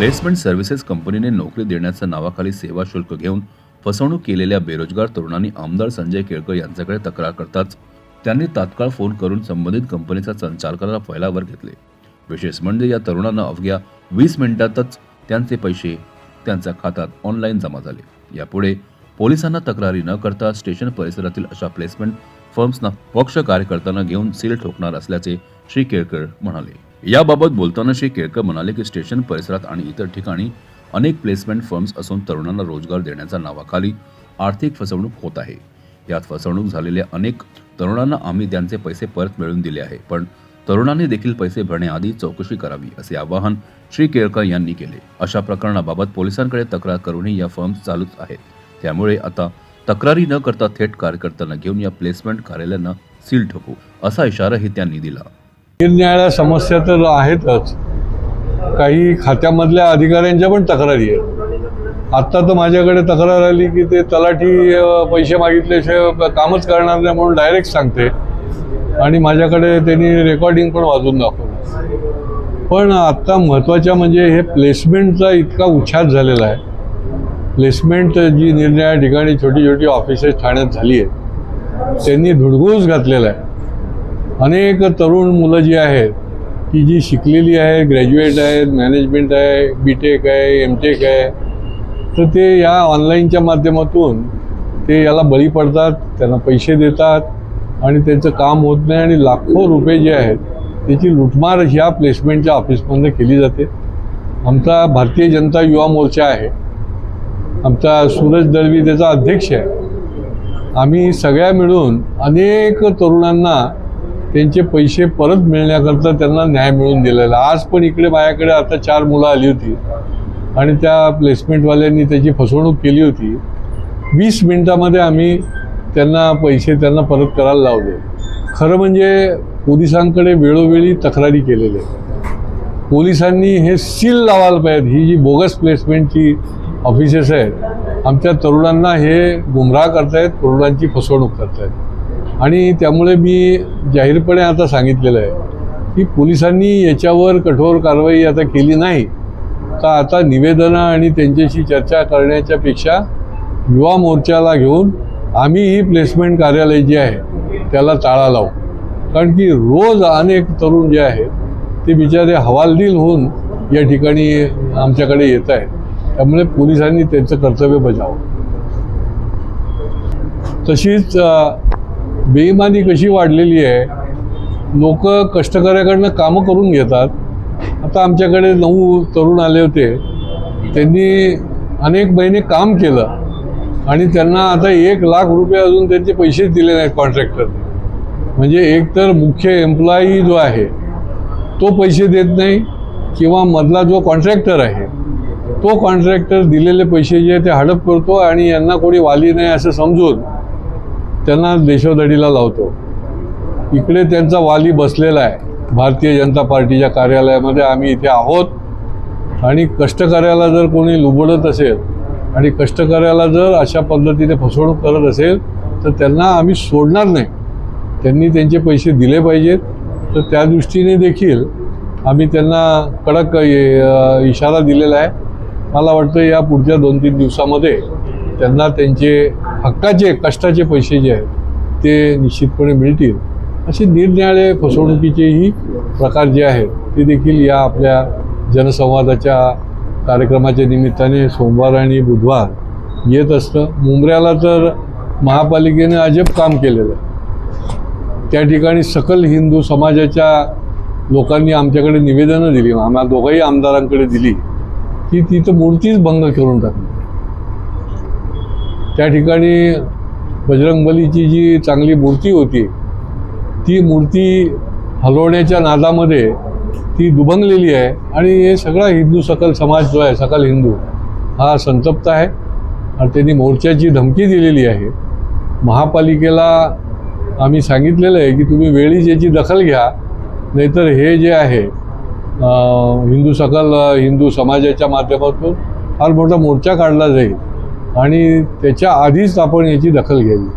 Placement services कंपनीने नोकरी देण्याच्या नावाखाली सेवा शुल्क घेऊन फसवणूक केलेल्या बेरोजगार तरुणांनी आमदार संजय केळकर यांच्याकडे तक्रार करताच त्यांनी तात्काळ फोन करून संबंधित कंपनीच्या संचालकाला फैलावर घेतले. विशेष म्हणजे या तरुणांना अवघ्या वीस मिनिटातच त्यांचे पैसे त्यांच्या खात्यात ऑनलाईन जमा झाले. यापुढे पोलिसांना तक्रारी न करता स्टेशन परिसरातील अशा प्लेसमेंट फर्म्सना पक्ष कार्यकर्त्यांना घेऊन सील ठोकणार असल्याचे श्री केळकर म्हणाले. याबाबत बोलताना श्री केळकर म्हणाले की स्टेशन परिसरात आणि इतर ठिकाणी अनेक प्लेसमेंट फर्म्स असून तरुणांना रोजगार देण्याच्या नावाखाली आर्थिक फसवणूक होत आहे. यात फसवणूक झालेल्या अनेक तरुणांना आम्ही त्यांचे पैसे परत मिळवून दिले आहे पण तरुणांनी देखील पैसे भरण्याआधी चौकशी करावी असे आवाहन श्री केळकर यांनी केले. अशा प्रकरणाबाबत पोलिसांकडे तक्रार करूनही या फर्म्स चालूच आहेत. त्यामुळे आता तक्रारी न करता थेट कार्यकर्त्यांना घेऊन या प्लेसमेंट कार्यालयांना सील ठोकू असा इशाराही त्यांनी दिला. निरनिराळ्या समस्या तर आहेतच. काही खात्यामधल्या अधिकाऱ्यांच्या पण तक्रारी आहेत. आत्ता तर माझ्याकडे तक्रार आली की ते तलाठी पैसे मागितल्याशिवाय कामच करणार नाही म्हणून डायरेक्ट सांगते. आणि माझ्याकडे त्यांनी रेकॉर्डिंग पण वाजून दाखवलं. पण आत्ता महत्त्वाच्या म्हणजे हे प्लेसमेंटचा इतका उच्छाद झालेला आहे. प्लेसमेंट जी निरनिराळ्या ठिकाणी छोटी छोटी ऑफिसेस ठाण्यात झाली आहेत. त्यांनी धुडगूस घातलेला आहे. अनेक तरुण मुलं जी आहेत की जी शिकलेली आहे ग्रॅज्युएट आहेत मॅनेजमेंट आहे बी टेक आहे एम टेक आहे तर ते या ऑनलाईनच्या माध्यमातून ते याला बळी पडतात त्यांना पैसे देतात आणि त्यांचं काम होत नाही आणि लाखो रुपये जे आहेत त्याची लुटमार ह्या प्लेसमेंटच्या ऑफिसमधनं केली जाते. आमचा भारतीय जनता युवा मोर्चा आहे. आमचा सूरज दळवी त्याचा अध्यक्ष आहे. आम्ही सगळ्या मिळून अनेक तरुणांना त्यांचे पैसे परत मिळण्याकरता त्यांना न्याय मिळून दिलेला आज पण इकडे माझ्याकडे आता चार मुलं आली होती. आणि त्या प्लेसमेंटवाल्यांनी त्याची फसवणूक केली होती. वीस मिनिटामध्ये आम्ही त्यांना पैसे त्यांना परत करायला लावले. खरं म्हणजे पोलिसांकडे वेळोवेळी तक्रारी केलेल्या पोलिसांनी हे सील लावायला पाहिजे ही जी बोगस प्लेसमेंटची ऑफिसेस आहेत आमच्या तरुणांना हे गुमराह करतायत तरुणांची फसवणूक करतायत. आणि त्यामुळे मी जाहीरपणे आता सांगितलेलं आहे की पोलिसांनी याच्यावर कठोर कारवाई आता केली नाही. तर आता निवेदनं आणि त्यांच्याशी चर्चा करण्याच्यापेक्षा युवा मोर्चाला घेऊन आम्ही ही प्लेसमेंट कार्यालय जे आहे त्याला ताळा लावू. कारण की रोज अनेक तरुण जे आहेत ते बिचारे हवालदिल होऊन या ठिकाणी आमच्याकडे येत आहेत. त्यामुळे पोलिसांनी त्यांचं कर्तव्य बजावं. तशीच बेईमानी कशी वाढलेली आहे? लोक कष्टकऱ्याकडनं कामं करून घेतात. आता आमच्याकडे नऊ तरुण आले होते. त्यांनी अनेक महिने काम केलं. आणि त्यांना आता एक लाख रुपये अजून त्यांचे पैसेच दिले नाहीत कॉन्ट्रॅक्टर म्हणजे एक तर मुख्य एम्प्लॉई जो आहे तो पैसे देत नाही किंवा मधला जो कॉन्ट्रॅक्टर आहे तो कॉन्ट्रॅक्टर दिलेले पैसे जे आहे ते हडप करतो आणि यांना कोणी वाली नाही असं समजून त्यांना देशोधडीला लावतो. इकडे त्यांचा वाली बसलेला आहे. भारतीय जनता पार्टीच्या कार्यालयामध्ये आम्ही इथे आहोत. आणि कष्टकऱ्याला जर कोणी लुबडत असेल आणि कष्टकऱ्याला जर अशा पद्धतीने फसवणूक करत असेल तर त्यांना आम्ही सोडणार नाही. त्यांनी त्यांचे पैसे दिले पाहिजेत. तर त्या दृष्टीने देखील आम्ही त्यांना कडक इशारा दिलेला आहे. मला वाटतं या पुढच्या दोन तीन दिवसामध्ये त्यांना त्यांचे हक्काचे कष्टाचे पैसे जे आहेत ते निश्चितपणे मिळतील. असे निरनिराळे फसवणुकीचेही प्रकार जे आहेत ते देखील या आपल्या जनसंवादाच्या कार्यक्रमाच्या निमित्ताने सोमवार आणि बुधवार येत असतं. मुंबऱ्याला तर महापालिकेने अजब काम केलेलं आहे. त्या ठिकाणी सकल हिंदू समाजाच्या लोकांनी आमच्याकडे निवेदनं दिली आम्हाला दोघंही आमदारांकडे दिली की तिथं मूर्तीच भंग करून टाकली. त्या ठिकाणी बजरंगबलीची जी चांगली मूर्ती होती ती मूर्ती हलवण्याच्या नादामध्ये ती दुभंगलेली आहे आणि हे सगळा हिंदू सकल समाज जो आहे सकल हिंदू हा संतप्त आहे आणि त्यांनी मोर्चाची धमकी दिलेली आहे. महापालिकेला आम्ही सांगितलेलं आहे की तुम्ही वेळीच याची दखल घ्या नाहीतर हे जे आहे हिंदू सकल हिंदू समाजाच्या माध्यमातून फार मोठा मोर्चा काढला जाईल. आणि त्याच्या आधीच आपण याची दखल घ्यावी.